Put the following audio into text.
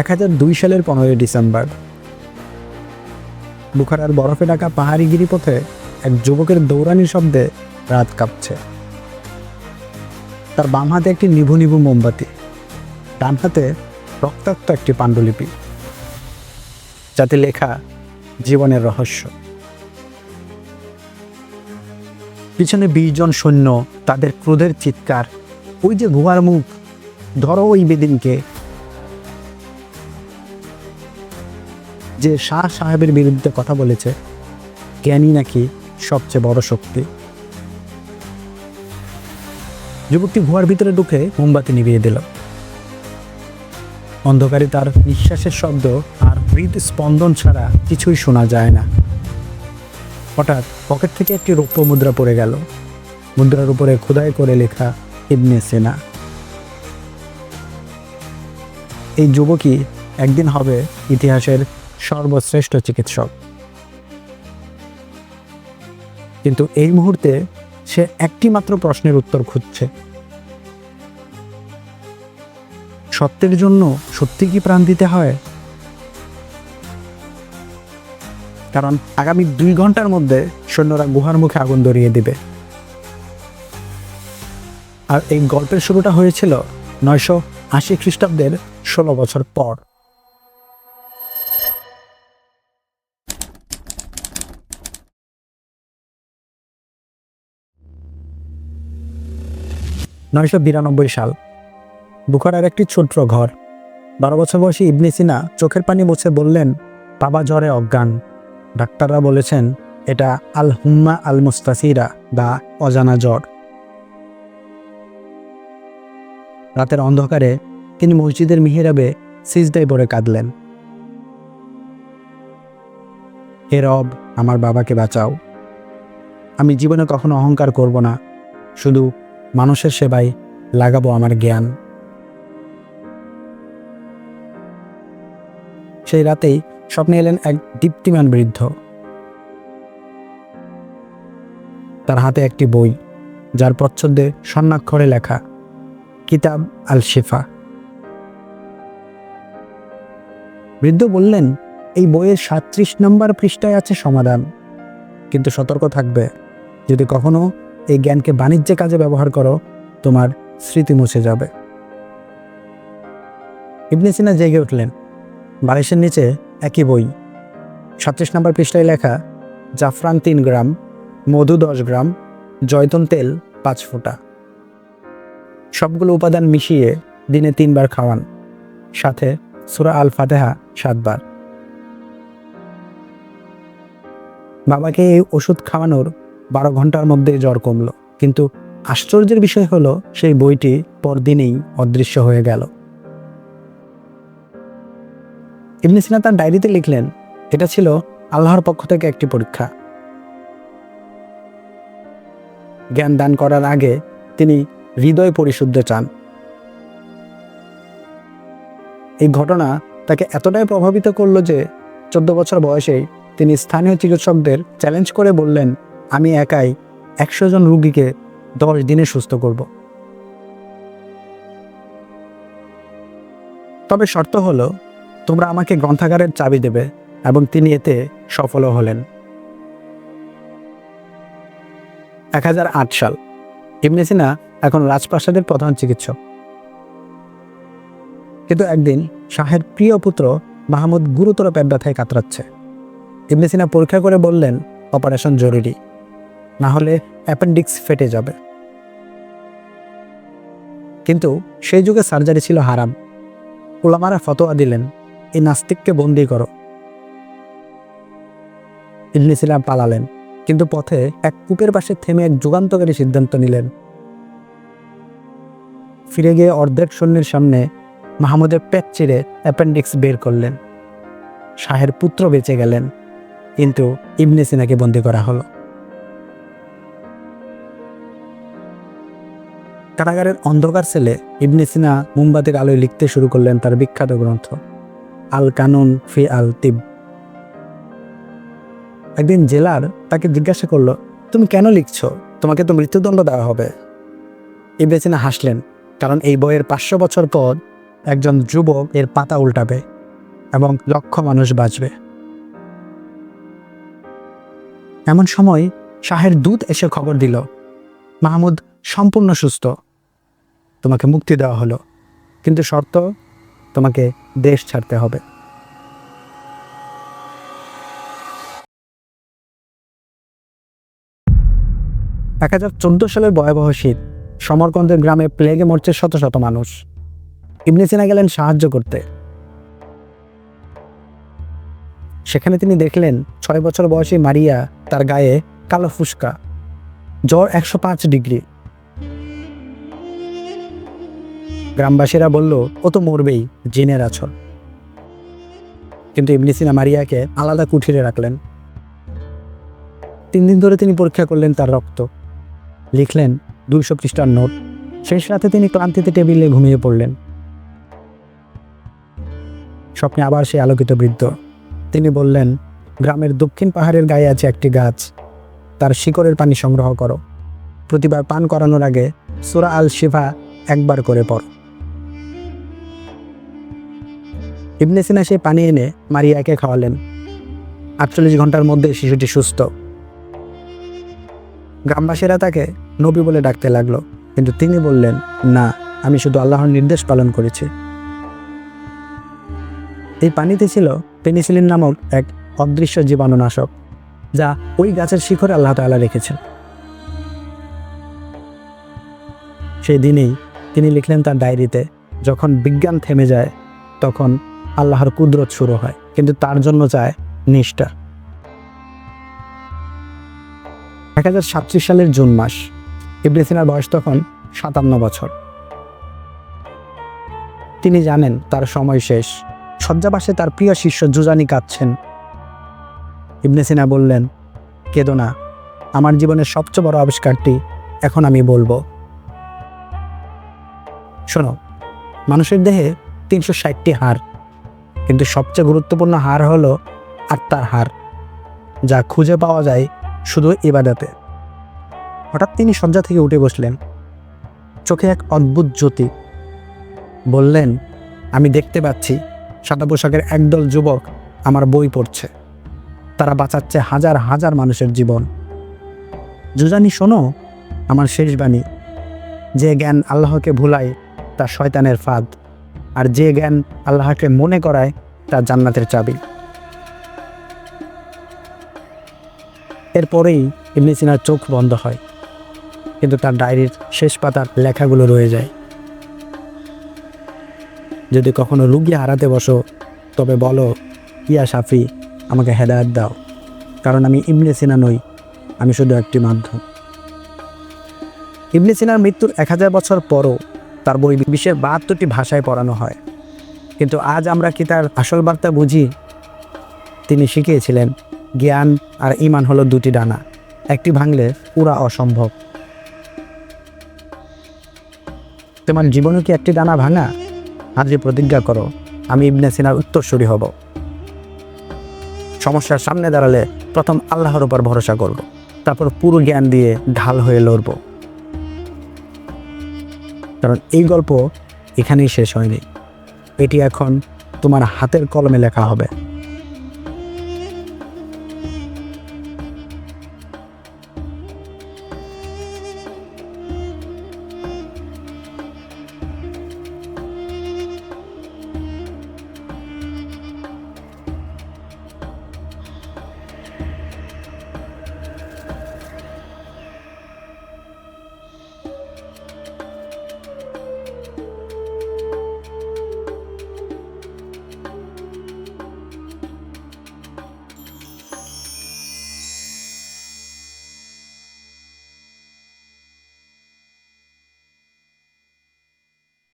এক হাজার দুই সালের পনেরোই ডিসেম্বর। বুখারার বরফে ঢাকা পাহাড়ি গিরিপথে এক যুবকের দৌড়ানি শব্দে রাত কাঁপছে। তার বাম হাতে একটি নিভু নিভু মোমবাতি, ডান হাতে রক্তাক্ত একটি পাণ্ডুলিপি, যাতে লেখা জীবনের রহস্য। পিছনে বিশ জন সৈন্য তাদের ক্রোধের চিৎকার, ওই যে গুহার মুখ, ধরো ওই বেদিনকে যে শাহ সাহেবের বিরুদ্ধে কথা বলেছে, জ্ঞানী নাকি সবচেয়ে বড় শক্তি? যুবকটি গুহার ভিতরে ঢুকে মোমবাতি নিভিয়ে দিল। অন্ধকারে তার নিঃশ্বাসের শব্দ আর হৃদ স্পন্দন ছাড়া কিছুই শোনা যায় না। হঠাৎ পকেট থেকে একটি রৌপ্য মুদ্রা পড়ে গেল। মুদ্রার উপরে খোদাই করে লেখা, ইবনে সেনা। এই যুবকই একদিন হবে ইতিহাসের সর্বশ্রেষ্ঠ চিকিৎসক। কিন্তু এই মুহূর্তে সে একটি মাত্র প্রশ্নের উত্তর খুঁজছে। সত্যের জন্য সত্যি কি প্রাণ দিতে হয়? কারণ আগামী দুই ঘণ্টার মধ্যে সৈন্যরা গুহার মুখে আগুন ধরিয়ে দিবে। আর এই গল্পের শুরুটা হয়েছিল নয়শো আশি খ্রিস্টাব্দের ষোলো বছর পর। নয়শো বিরানব্বই সাল। বুখারার একটি ছোট্ট ঘর। বারো বছর বয়সী ইবনে সিনা চোখের পানি মুছে বললেন, বাবা জ্বরে অজ্ঞান। ডাক্তাররা বলেছেন, এটা আল হুম্মা আল মুস্তাসিরা বা অজানা জ্বর। রাতের অন্ধকারে তিনি মসজিদের মিহিরাবে সিজদায় পড়ে কাঁদলেন। হে রব, আমার বাবাকে বাঁচাও। আমি জীবনে কখনো অহংকার করব না। শুধু মানুষের সেবায় লাগাবো আমার জ্ঞান। সেই রাতেই স্বপ্নে এলেন এক দীপ্তিমান বৃদ্ধ। তার হাতে একটি বই, যার প্রচ্ছদে স্বর্ণাক্ষরে লেখা, কিতাব আল শিফা বৃদ্ধ বললেন, এই বইয়ের সাত্রিশ নম্বর পৃষ্ঠায় আছে সমাধান, কিন্তু সতর্ক থাকবে। যদি কখনো এই জ্ঞানকে বাণিজ্যে কাজে ব্যবহার করো, তোমার স্মৃতি মুছে যাবে। ইবনে সিনা জেগে উঠলেন। বালিশের নিচে একই বই। সাতত্রিশ নম্বর পৃষ্ঠায় লেখা, জাফরান তিন গ্রাম, মধু দশ গ্রাম, জয়তন তেল পাঁচ ফোঁটা। সবগুলো উপাদান মিশিয়ে দিনে তিনবার খাওয়ান। সাথে সুরা আল ফাতেহা সাতবার। বাবাকে এই ওষুধ খাওয়ানোর বারো ঘণ্টার মধ্যে জ্বর কমল। কিন্তু আশ্চর্যের বিষয় হলো, সেই বইটি পরদিনেই অদৃশ্য হয়ে গেল। ইবনে সিনা তার ডায়েরিতে লিখলেন, এটা ছিল আল্লাহর পক্ষ থেকে একটি পরীক্ষা। জ্ঞান দান করার আগে তিনি হৃদয় পরিশুদ্ধ চান। এই ঘটনা তাকে এতটাই প্রভাবিত করল যে চোদ্দ বছর বয়সেই তিনি স্থানীয় চিকিৎসকদের চ্যালেঞ্জ করে বললেন আমি একাই একশো জন রুগীকে দশ দিনে সুস্থ করব। তবে শর্ত হলো, তোমরা আমাকে গ্রন্থাগারের চাবি দেবে এবং তিনি এতে সফলও হলেন। এক হাজার আট সাল, ইবনে সিনা এখন রাজপ্রাসাদের প্রধান চিকিৎসক। কিন্তু একদিন শাহের প্রিয় পুত্র মাহমুদ গুরুতর পেট ব্যথায় কাতরাচ্ছে। ইবনে সিনা পরীক্ষা করে বললেন, অপারেশন জরুরি। না হলে অ্যাপেন্ডিক্স ফেটে যাবে। কিন্তু সেই যুগে সার্জারি ছিল হারাম। ওলামারা ফতোয়া দিলেন, এই নাস্তিককে বন্দি করো। ইবনে সিনা পালালেন, কিন্তু পথে এক কূপের পাশে থেমে এক যুগান্তকারী সিদ্ধান্ত নিলেন। ফিরে গিয়ে অর্ধেক সৈন্যের সামনে মাহমুদের পেট চিরে অ্যাপেন্ডিক্স বের করলেন। শাহের পুত্র বেঁচে গেলেন, কিন্তু ইবনে সিনাকে বন্দি করা হলো। কারাগারের অন্ধকার সেলে ইবনে সিনা মোমবাতির আলোয় লিখতে শুরু করলেন তার বিখ্যাত গ্রন্থ আল কানুন ফি আল তিব। একদিন জেলার তাকে জিজ্ঞাসা করল, তুমি কেন লিখছো? তোমাকে তো মৃত্যুদণ্ড দেওয়া হবে। ইবনে সিনা হাসলেন, কারণ এই বইয়ের পাঁচশো বছর পর একজন যুবক এর পাতা উল্টাবে এবং লক্ষ মানুষ বাঁচবে। এমন সময় শাহের দূত এসে খবর দিল, মাহমুদ সম্পূর্ণ সুস্থ। তোমাকে মুক্তি দেওয়া হলো। কিন্তু শর্ত, তোমাকে দেশ ছাড়তে হবে। এক হাজার চোদ্দ সালের ভয়াবহ শীত, সমরকন্দের গ্রামে প্লেগে মরছে শত শত মানুষ। ইবনে সিনা গেলেন সাহায্য করতে। সেখানে তিনি দেখলেন ছয় বছর বয়সী মারিয়া তার গায়ে কালো ফুসকা। জ্বর একশো পাঁচ ডিগ্রি। গ্রামবাসীরা বলল, ও তো মরবেই, জিনের আছর কিন্তু ইবনে সিনা মারিয়াকে আলাদা কুঠিরে রাখলেন। তিন দিন ধরে তিনি পরীক্ষা করলেন তার রক্ত। লিখলেন, দুইশো পৃষ্ঠার নোট। শেষ রাতে তিনি ক্লান্তিতে টেবিলে ঘুমিয়ে পড়লেন। স্বপ্নে আবার সে আলোকিত বৃদ্ধ। তিনি বললেন, গ্রামের দক্ষিণ পাহাড়ের গায়ে আছে একটি গাছ। তার শিকড়ের পানি সংগ্রহ করো। প্রতিবার পান করানোর আগে সুরা আল শিফা একবার করে পড়। ইবনে সিনা সেই পানি এনে মারিয়াকে খাওয়ালেন। আটচল্লিশ ঘণ্টার মধ্যে শিশুটি সুস্থ। গ্রামবাসীরা তাকে নবী বলে ডাকতে লাগল, কিন্তু তিনি বললেন, না, আমি শুধু আল্লাহর নির্দেশ পালন করেছি। এই পানিতে ছিল পেনিসিলিন নামক এক অদৃশ্য জীবাণুনাশক, যা ওই গাছের শিখরে আল্লাহ তাআলা রেখেছেন। সেই দিনেই তিনি লিখলেন তার ডায়েরিতে, যখন বিজ্ঞান থেমে যায়, তখন আল্লাহর কুদরত শুরু হয়, কিন্তু তার জন্য চায় নিষ্ঠা। এক হাজার সালের জুন মাস, ইবনে সিনার বয়স তখন সাতান্ন বছর। তিনি জানেন তার সময় শেষ। শয্যাবাসে তার প্রিয় শিষ্য জুজানি কাঁদছেন। ইবনে সিনা বললেন, কেদো না, আমার জীবনের সবচেয়ে বড় আবিষ্কারটি এখন আমি বলব। শোনো, মানুষের দেহে তিনশো ষাটটি হাড়। কিন্তু সবচেয়ে গুরুত্বপূর্ণ হার হলো আত্মার হার, যা খুঁজে পাওয়া যায় শুধু ইবাদাতে। হঠাৎ তিনি শয্যা থেকে উঠে বসলেন। চোখে এক অদ্ভুত জ্যোতি। বললেন, আমি দেখতে পাচ্ছি, সাদা পোশাকের একদল যুবক আমার বই পড়ছে। তারা বাঁচাচ্ছে হাজার হাজার মানুষের জীবন। জুজানি শোনো, আমার শেষ বাণী। যে জ্ঞান আল্লাহকে ভুলায়, তা শয়তানের ফাঁদ। আর যে জ্ঞান আল্লাহকে মনে করায়, তা জান্নাতের চাবি। এরপরেই ইবনে সিনার চোখ বন্ধ হয়, কিন্তু তার ডায়েরির শেষ পাতার লেখাগুলো রয়ে যায়। যদি কখনো রুগী হারাতে বসো, তবে বলো, ইয়া সাফি, আমাকে হেদায়ত দাও। কারণ আমি ইবনে সিনা নই, আমি শুধু একটি মাধ্যম। ইবনে সিনার মৃত্যুর এক হাজার বছর পরও তার বই বিশ্বের বাহাত্তরটি ভাষায় পড়ানো হয়। কিন্তু আজ আমরা কি তার আসল বার্তা বুঝি? তিনি শিখিয়েছিলেন, জ্ঞান আর ইমান হলো দুটি ডানা, একটি ভাঙলে পুরা অসম্ভব। তোমার জীবনে কি একটি ডানা ভাঙা? আজই প্রতিজ্ঞা করো, আমি ইবনে সিনার উত্তরসূরি হব। সমস্যার সামনে দাঁড়ালে প্রথম আল্লাহর উপর ভরসা করব, তারপর পুরো জ্ঞান দিয়ে ঢাল হয়ে লড়ব। কারণ এই গল্প এখানেই শেষ হয়নি। এটি এখন তোমার হাতের কলমে লেখা হবে।